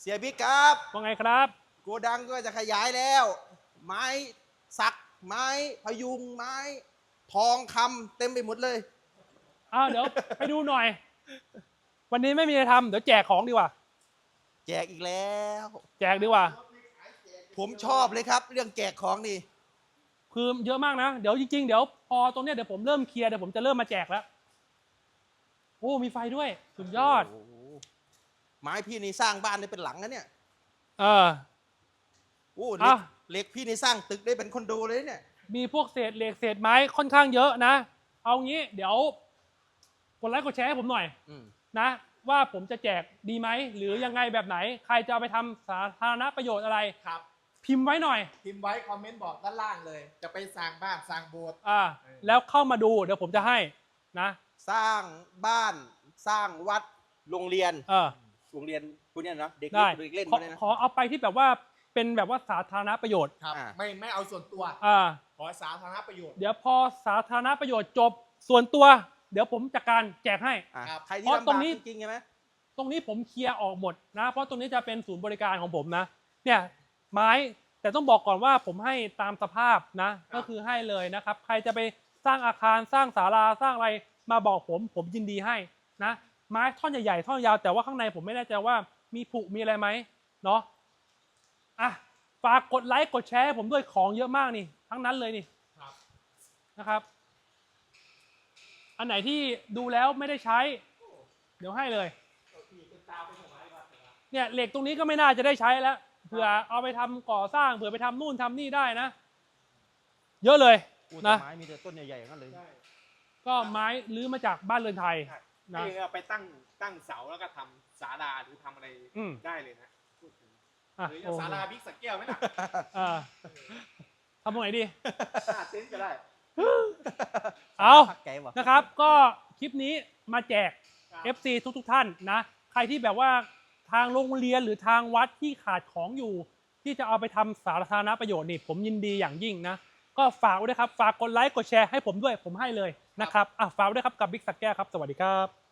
เสียบิ๊กครับว่าไงครับ โกดังก็จะขยายแล้ว ไม้สัก ไม้พยุงไม้ ทองคำเต็มไปหมดเลย อ้าวเดี๋ยว ไปดูหน่อย วันนี้ไม่มีอะไรทำเดี๋ยวแจกของดีกว่า แจกอีกแล้ว แจกดีกว่า ผมชอบเลยครับ เรื่องแจกของนี่ คือเยอะมากนะ เดี๋ยวจริงๆ เดี๋ยวพอตรงเนี้ยเดี๋ยวผมเริ่มเคลียร์เดี๋ยวผมจะเริ่มมาแจกแล้ว โอ้ มีไฟด้วย สุดยอด โโห ไม้พี่นี่สร้างบ้านได้เป็นหลังนะเนี่ยเออ โอ้เหล็กอะเหล็กพี่นี่สร้างตึกได้เป็นคอนโดเลยเนี่ย มีพวกเศษเหล็กเศษไม้ค่อนข้างเยอะนะ เอางี้เดี๋ยวกดไลค์กดแชร์ให้ผมหน่อยอืมนะ ว่าผมจะแจกดีไหม หรือยังไงแบบไหน ใครจะเอาไปทำสาธารณประโยชน์อะไร ครับพิมพ์ไว้หน่อยพิมพ์ไว้คอมเมนต์บอกด้านล่างเลย จะไปสร้างบ้านสร้างโบสถ์ อ่าแล้วเข้ามาดูเดี๋ยวผมจะให้นะสร้างบ้านสร้างวัดโรงเรียน เออ โรงเรียนพวกเนี้ยเนาะเด็กได้เด็กเล่นขพอวกเนี้ยนะ ขอเอาไปที่แบบว่าเป็นแบบว่าสาธารณประโยชน์ครับ อ่า ไม่ไม่เอาส่วนตัว อ่าขอสาธารณประโยชน์ เดี๋ยวพอสาธารณประโยชน์จบส่วนตัว เดี๋ยวผมจัดการแจกให้ อะครับ ใครที่เพราะลำตรบากงนี้ จริงๆใช่ไหมตรงนี้ผมเคลียร์ออกหมดนะ เพราะตรงนี้จะเป็นศูนย์บริการของผมนะ เนี่ยไม้แต่ต้องบอกก่อนว่าผมให้ตามสภาพนะ ก็คือให้เลยนะครับ ใครจะไปสร้างอาคารสร้างศาลาสร้างอะไรมาบอกผม ผมยินดีให้นะ ไม้ท่อนใหญ่ๆท่อนยาวแต่ว่าข้างในผมไม่แน่ใจว่ามีผุมีอะไรไหมเนาะอะฝากกดไลค์กดแชร์ให้ผมด้วยของเยอะมากนี่ ทั้งนั้นเลยนี่ครับนะครับ อันไหนที่ดูแล้วไม่ได้ใช้ เดี๋ยวให้เลยเนี่ยเหล็กตรงนี้ก็ไม่น่าจะได้ใช้แล้วเผื่อเอาไปทำก่อสร้างเผื่อไปทำนู่นทำนี่ได้นะ เยอะเลยอู้แต่นะไม้มีแต่ต้นใหญ่ๆทั้งนั้นเลยใช่ก็ไม้ลื้อมาจากบ้านเรือนไทย นะ นี่เอาไปตั้งตั้งเสาแล้วก็ทำศาลาหรือทำอะไรอืม ได้เลยนะพูดถึงอะหรือโอ้ศาลาบิ๊กสักแก้วไหมล่ะอ่าทำตรงไหนดีห้าเซนต์ก็ได้เอา พักไก่วะนะครับ ก็คลิปนี้มาแจก ครับ FC ทุกทุกๆท่านนะ ใครที่แบบว่าทางโรงเรียนหรือทางวัดที่ขาดของอยู่ ที่จะเอาไปทำสาธารณประโยชน์นี่ผมยินดีอย่างยิ่งนะ ก็ฝากไว้ด้วยครับ ฝากกดไลค์กดแชร์ให้ผมด้วยผมให้เลยนะครับอะฝากไว้ด้วยครับกับบิ๊กสักแก้วครับ สวัสดีครับ